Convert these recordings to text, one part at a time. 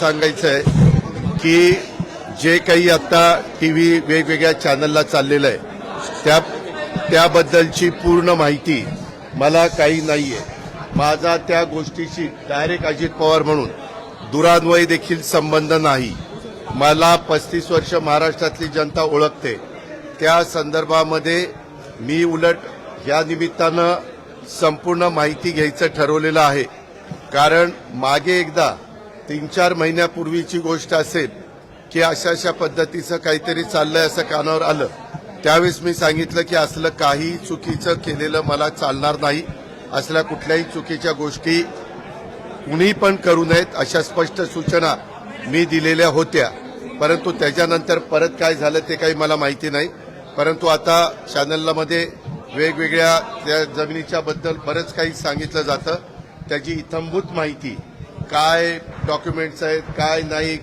सांगायचं आहे की जे काही आता टी व्ही वेगवेगळ्या चॅनलला चाललेलं आहे त्या त्याबद्दलची पूर्ण माहिती मला काही नाही आहे माझा त्या गोष्टीशी डायरेक्ट अजित पवार म्हणून दुरान्वय देखील संबंध नाही. मला पस्तीस वर्ष महाराष्ट्रातली जनता ओळखते. त्या संदर्भामध्ये मी उलट या निमित्तानं संपूर्ण माहिती घ्यायचं ठरवलेलं आहे. कारण मागे एकदा तीन चार महिन्यापूर्वीची गोष्ट असेल की अशा अशा पद्धतीचं काहीतरी चाललंय असं कानावर आलं त्यावेळेस मी सांगितलं की असलं काही चुकीचं केलेलं मला चालणार नाही. असल्या कुठल्याही चुकीच्या गोष्टी कुणी पण करू नयेत अशा स्पष्ट सूचना मी दिलेल्या होत्या. परंतु त्याच्यानंतर परत काय झालं ते काही मला माहिती नाही. परंतु आता चॅनलमध्ये वेगवेगळ्या त्या जमिनीच्या बद्दल बरंच काही सांगितलं जातं. त्याची इथंभूत माहिती काय डॉक्युमेंट्स आहेत काय नाही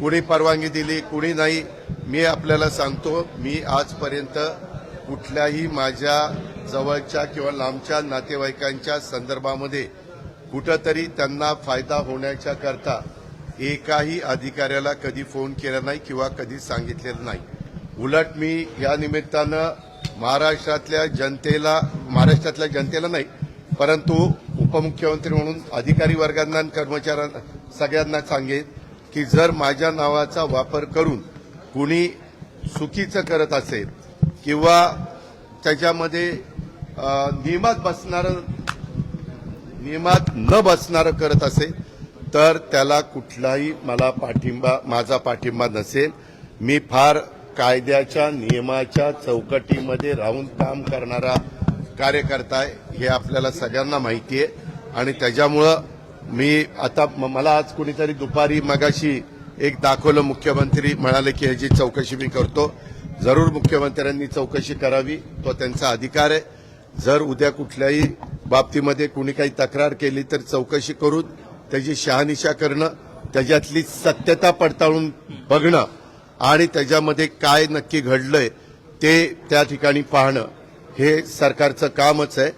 कुणी परवानगी दिली कुणी नाही मी आपल्याला सांगतो मी आजपर्यंत कुठल्याही माझ्या जवळच्या किंवा लांबच्या नातेवाईकांच्या संदर्भामध्ये कुठंतरी त्यांना फायदा होण्याच्या करता एकाही अधिकाऱ्याला कधी फोन केला नाही किंवा कधी सांगितलेलं नाही. उलट मी या निमित्तानं महाराष्ट्रातल्या जनतेला महाराष्ट्रातल्या जनतेला नाही परंतु उपमुख्यमंत्री म्हणून अधिकारी वर्गांना कर्मचाऱ्यांना सगळ्यांना सांगेन की जर माझ्या नावाचा वापर करून कुणी चुकीचं करत असेल किंवा त्याच्यामध्ये नियमात बसणारं नियमात न बसणारं करत असेल तर त्याला कुठलाही मला पाठिंबा माझा पाठिंबा नसेल. मी फार कायद्याच्या नियमाच्या चौकटीमध्ये राहून काम करणारा कार्यकर्ता आहे हे आपल्याला सगळ्यांना माहिती आहे. आणि त्याच्यामुळं मी आता म- मला आज कुणीतरी दुपारी मगाशी एक दाखवलं मुख्यमंत्री म्हणाले की ह्याची चौकशी मी करतो. जरूर मुख्यमंत्र्यांनी चौकशी करावी तो त्यांचा अधिकार आहे. जर उद्या कुठल्याही बाबतीमध्ये कुणी काही तक्रार केली तर चौकशी करून त्याची शहानिशा करणं त्याच्यातली सत्यता पडताळून बघणं आणि त्याच्यामध्ये काय नक्की घडलंय ते त्या ठिकाणी पाहणं हे सरकारचं कामच आहे.